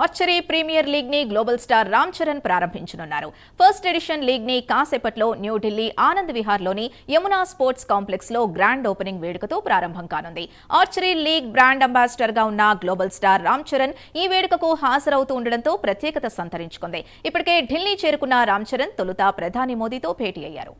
Archery premier లీగ్ని global star Ram Charan ప్రారంభించనున్నారు. First edition లీగ్ని కాసేపట్లో న్యూఢిల్లీ ఆనంద్ విహార్లోని యమునా స్పోర్ట్స్ కాంప్లెక్స్లో గ్రాండ్ ఓపెనింగ్ వేడుకతో ప్రారంభం కానుంది. ఆర్చరీ లీగ్ బ్రాండ్ అంబాసిడర్గా ఉన్న గ్లోబల్ స్టార్ రామ్ చరణ్ ఈ వేడుకకు హాజరవుతూ ఉండడంతో ప్రత్యేకత సంతరించుకుంది. ఇప్పటికే ఢిల్లీ చేరుకున్న రామ్ చరణ్ తొలుత ప్రధాని మోదీతో భేటీ అయ్యారు.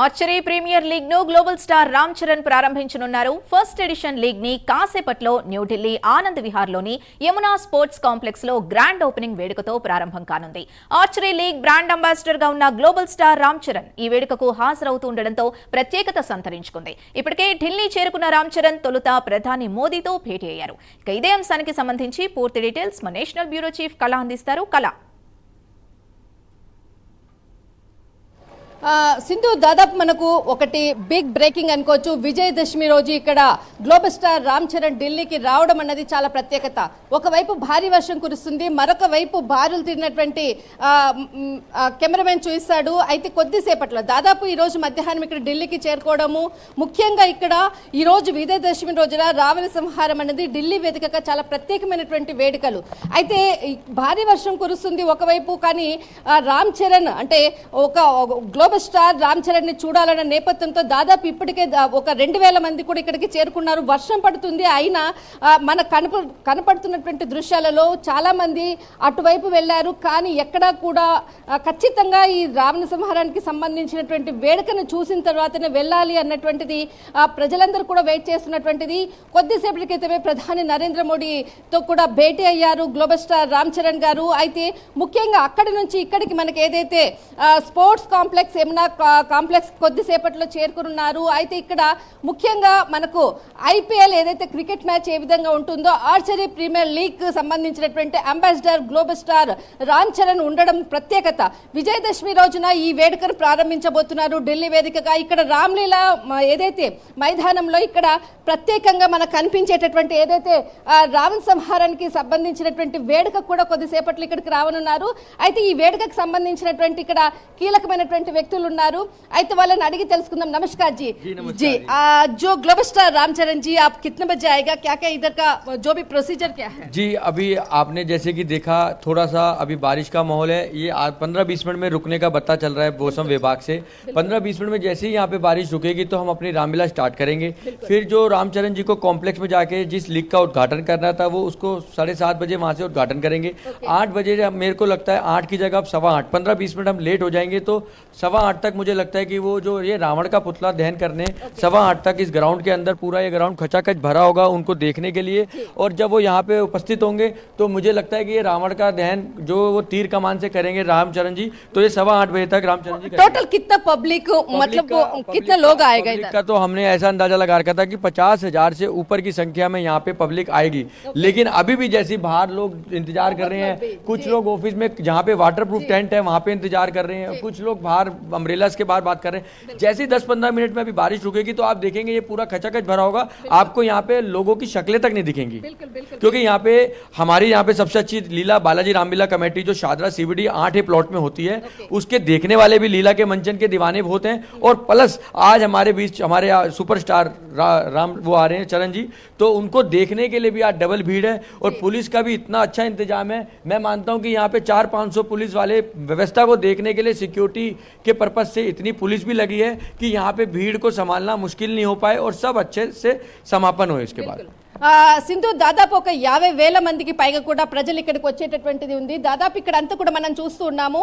ఆర్చరీ ప్రీమియర్ లీగ్ను గ్లోబల్ స్టార్ రామ్ చరణ్ ప్రారంభించనున్నారు. ఫస్ట్ ఎడిషన్ లీగ్ని కాసేపట్లో న్యూఢిల్లీ ఆనంద్ విహార్లోని యమునా స్పోర్ట్స్ కాంప్లెక్స్లో గ్రాండ్ ఓపెనింగ్ వేడుకతో ప్రారంభం కానుంది. ఆర్చరీ లీగ్ బ్రాండ్ అంబాసిడర్గా ఉన్న గ్లోబల్ స్టార్ రామ్ చరణ్ ఈ వేడుకకు హాజరవుతూ ఉండడంతో ప్రత్యేకత సంతరించుకుంది. ఇప్పటికే ఢిల్లీ చేరుకున్న రామ్ చరణ్ తొలుత ప్రధాని మోదీతో భేటీ అయ్యారు. ఇక ఇదే అంశానికి సంబంధించి పూర్తి డీటెయిల్స్ మా నేషనల్ బ్యూరో చీఫ్ కళ అందిస్తారు. కళ సింధు దాదాపు మనకు ఒకటి బిగ్ బ్రేకింగ్ అనుకోవచ్చు. విజయదశమి రోజు ఇక్కడ గ్లోబల్ స్టార్ రామ్ చరణ్ ఢిల్లీకి రావడం అన్నది చాలా ప్రత్యేకత. ఒకవైపు భారీ వర్షం కురుస్తుంది మరొక వైపు బారులు తిరిగినటువంటి కెమెరామెన్ చూపిస్తాడు. అయితే కొద్దిసేపట్లో దాదాపు ఈ రోజు మధ్యాహ్నం ఇక్కడ ఢిల్లీకి చేరుకోవడము ముఖ్యంగా ఇక్కడ ఈరోజు విజయదశమి రోజున రావణ సంహారం అనేది ఢిల్లీ వేదికగా చాలా ప్రత్యేకమైనటువంటి వేడుకలు. అయితే భారీ వర్షం కురుస్తుంది ఒకవైపు కానీ రామ్ చరణ్ అంటే ఒక గ్లోబల్ స్టార్ రామ్ చరణ్ని చూడాలన్న నేపథ్యంతో దాదాపు ఇప్పటికే ఒక రెండు వేల మంది కూడా ఇక్కడికి చేరుకున్నారు. వర్షం పడుతుంది. అయినా మన కనప కనపడుతున్నటువంటి దృశ్యాలలో చాలా మంది అటువైపు వెళ్ళారు. కానీ ఎక్కడా కూడా ఖచ్చితంగా ఈ రావణ సంహారానికి సంబంధించినటువంటి వేడుకను చూసిన తర్వాతనే వెళ్ళాలి అన్నటువంటిది ప్రజలందరూ కూడా వెయిట్ చేస్తున్నటువంటిది. కొద్దిసేపటి క్రితమే ప్రధాని నరేంద్ర మోడీతో కూడా భేటీ అయ్యారు గ్లోబల్ స్టార్ రామ్ చరణ్ గారు. అయితే ముఖ్యంగా అక్కడి నుంచి ఇక్కడికి మనకి ఏదైతే స్పోర్ట్స్ కాంప్లెక్స్ ఏమన్నా కా- కాంప్లెక్స్ కొద్దిసేపట్లో చేరుకున్నారు అయితే ఇక్కడ ముఖ్యంగా మనకు ఐపీఎల్ ఏదైతే క్రికెట్ మ్యాచ్ ఏ విధంగా ఉంటుందో ఆర్చరీ ప్రీమియర్ లీగ్ సంబంధించినటువంటి ambassador global star Ram Charan ఉండడం ప్రత్యేకత. విజయదశమి రోజున ఈ వేడుకను ప్రారంభించబోతున్నారు ఢిల్లీ వేదికగా. ఇక్కడ రామ్లీలా ఏదైతే మైదానంలో ఇక్కడ ప్రత్యేకంగా మనకు కనిపించేటటువంటి ఏదైతే రావణ సంహారానికి సంబంధించినటువంటి వేడుక కూడా కొద్దిసేపట్లో ఇక్కడికి రావనున్నారు. అయితే ఈ వేడుకకు సంబంధించినటువంటి ఇక్కడ కీలకమైనటువంటి వ్యక్తి వ్యక్తులు ఉన్నారు అయితే వాళ్ళని అడిగి తెలుసుకుందాం నమస్కార్ జీ जी आ, जो ग्लोबल स्टार रामचरण जी आप कितने बजे आएगा क्या क्या इधर का जो भी प्रोसीजर क्या है जी अभी आपने जैसे कि देखा थोड़ा सा अभी बारिश का माहौल है ये आज पंद्रह बीस मिनट में रुकने का पता चल रहा है मौसम विभाग से पंद्रह बीस मिनट में जैसे ही यहाँ पे बारिश रुकेगी तो हम अपनी रामलीला स्टार्ट करेंगे फिर जो रामचरण जी को कॉम्प्लेक्स में जाके जिस लीग का उद्घाटन करना था वो उसको साढ़े सात बजे वहाँ से उद्घाटन करेंगे आठ बजे जब मेरे को लगता है आठ की जगह अब सवा आठ पंद्रह बीस मिनट हम लेट हो जाएंगे तो सवा आठ तक मुझे लगता है कि वो जो ये रावण का पुतला दहन करने सवा आठ तक इस ग्राउंड के अंदर पूरा ये ग्राउंड खचाखच भरा होगा उनको देखने के लिए। और जब वो यहाँ पे उपस्थित होंगे तो मुझे लगता है कि ये रावण का दहन जो वो तीर कमान से करेंगे रामचरण जी तो ये सवा आठ बजे तक रामचरण जी टोटल कितना पब्लिक मतलब कितने लोग आएगा का तो हमने ऐसा अंदाज़ा लगा रखा था कि पचास हज़ार से ऊपर की संख्या में यहाँ पे पब्लिक आएगी। लेकिन अभी भी जैसी बाहर लोग इंतज़ार कर रहे हैं कुछ लोग ऑफ़िस में जहाँ पे वाटर प्रूफ टेंट है वहाँ पे इंतज़ार कर रहे हैं कुछ लोग बाहर अम्ब्रेलास के बाहर बात कर रहे हैं। जैसे ही दस पंद्रह मिनट में अभी बारिश रुकेगी तो आप देखेंगे ये पूरा खचाखच भरा होगा। आपको यहाँ पे लोगों की शक्लें तक नहीं दिखेंगी। क्योंकि यहाँ पे हमारी यहाँ पे सबसे अच्छी लीला बालाजी रामलीला कमेटी जो शादरा सीबीडी आठ ही प्लॉट में होती है उसके देखने वाले भी लीला के मंचन के दीवाने बहुत हैं। और प्लस आज हमारे बीच हमारे सुपरस्टार रा, राम वो आ रहे हैं चरण जी। तो उनको देखने के लिए भी आज डबल भीड़ है और पुलिस का भी इतना अच्छा इंतज़ाम है। मैं मानता हूँ कि यहाँ पे चार पाँच सौ पुलिस वाले व्यवस्था को देखने के लिए सिक्योरिटी के पर्पज से इतनी पुलिस भी लगी है कि यहाँ पे भीड़ को संभालना मुश्किल नहीं हो पाए और सब अच्छे से समापन हो इसके बाद। సింధు దాదాపు ఒక యాభై వేల మందికి పైగా కూడా ప్రజలు ఇక్కడికి వచ్చేటటువంటిది ఉంది. దాదాపు ఇక్కడ అంతా కూడా మనం చూస్తూ ఉన్నాము.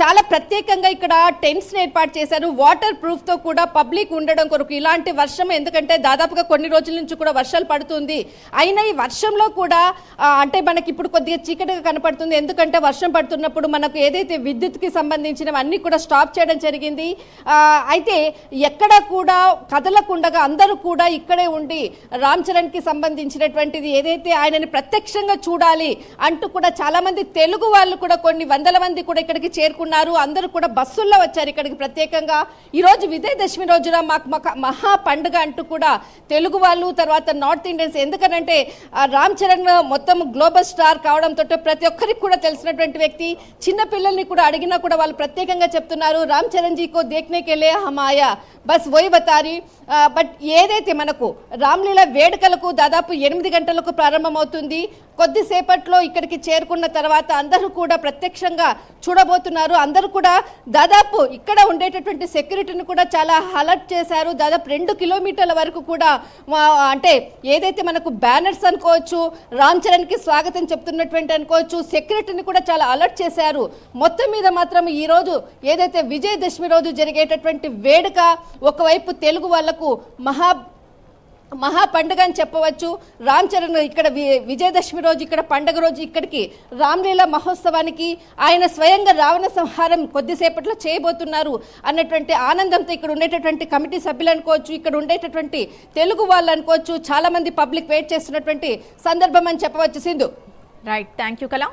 చాలా ప్రత్యేకంగా ఇక్కడ టెంట్స్ ఏర్పాటు చేశారు. వాటర్ ప్రూఫ్తో కూడా పబ్లిక్ ఉండడం కొరకు ఇలాంటి వర్షం ఎందుకంటే దాదాపుగా కొన్ని రోజుల నుంచి కూడా వర్షాలు పడుతుంది. అయినా ఈ వర్షంలో కూడా అంటే మనకి ఇప్పుడు కొద్దిగా చీకటిగా కనపడుతుంది. ఎందుకంటే వర్షం పడుతున్నప్పుడు మనకు ఏదైతే విద్యుత్కి సంబంధించినవి అన్ని కూడా స్టాప్ చేయడం జరిగింది. అయితే ఎక్కడ కూడా కదలకుండగా అందరూ కూడా ఇక్కడే ఉండి రామ్ చరణ్కి సంబంధించినటువంటిది ఏదైతే ఆయనని ప్రత్యక్షంగా చూడాలి అంటూ కూడా చాలా మంది తెలుగు వాళ్ళు కూడా కొన్ని వందల మంది కూడా ఇక్కడికి చేరుకున్నారు. అందరూ కూడా బస్సుల్లో వచ్చారు ఇక్కడికి ప్రత్యేకంగా. ఈరోజు విజయదశమి రోజున మాకు మహా పండుగ అంటూ కూడా తెలుగు వాళ్ళు తర్వాత నార్త్ ఇండియన్స్ ఎందుకనంటే ఆ, రామ్ చరణ్ మొత్తం గ్లోబల్ స్టార్ కావడంతో ప్రతి ఒక్కరికి కూడా తెలిసినటువంటి వ్యక్తి. చిన్న పిల్లల్ని కూడా అడిగినా కూడా వాళ్ళు ప్రత్యేకంగా చెప్తున్నారు. రామ్ చరణ్ జీ కో దేఖ్నే లే బస్ వోయి బతారి. బట్ ఏదైతే మనకు రామ్లీల వేడుకలకు దాదాపు ఎనిమిది గంటలకు ప్రారంభమవుతుంది. కొద్దిసేపట్లో ఇక్కడికి చేరుకున్న తర్వాత అందరూ కూడా ప్రత్యక్షంగా చూడబోతున్నారు. అందరూ కూడా దాదాపు ఇక్కడ ఉండేటటువంటి సెక్యూరిటీని కూడా చాలా అలర్ట్ చేశారు. దాదాపు రెండు కిలోమీటర్ల వరకు కూడా అంటే ఏదైతే మనకు బ్యానర్స్ అనుకోవచ్చు రామ్ చరణ్కి స్వాగతం చెప్తున్నటువంటి అనుకోవచ్చు సెక్యూరిటీని కూడా చాలా అలర్ట్ చేశారు. మొత్తం మీద మాత్రం ఈ రోజు ఏదైతే విజయదశమి రోజు జరిగేటటువంటి వేడుక ఒకవైపు తెలుగు వాళ్ళకు మహా మహా పండుగ అని చెప్పవచ్చు. రామ్ చరణ్ ఇక్కడ వి- విజయదశమి రోజు ఇక్కడ పండగ రోజు ఇక్కడికి రామ్లీలా మహోత్సవానికి ఆయన స్వయంగా రావణ సంహారం కొద్దిసేపట్లో చేయబోతున్నారు అన్నటువంటి ఆనందంతో ఇక్కడ ఉండేటటువంటి కమిటీ సభ్యులు అనుకోవచ్చు ఇక్కడ ఉండేటటువంటి తెలుగు వాళ్ళు అనుకోవచ్చు చాలా మంది పబ్లిక్ వెయిట్ చేస్తున్నటువంటి సందర్భం అని చెప్పవచ్చు. Sindhu. Right thank you Kalam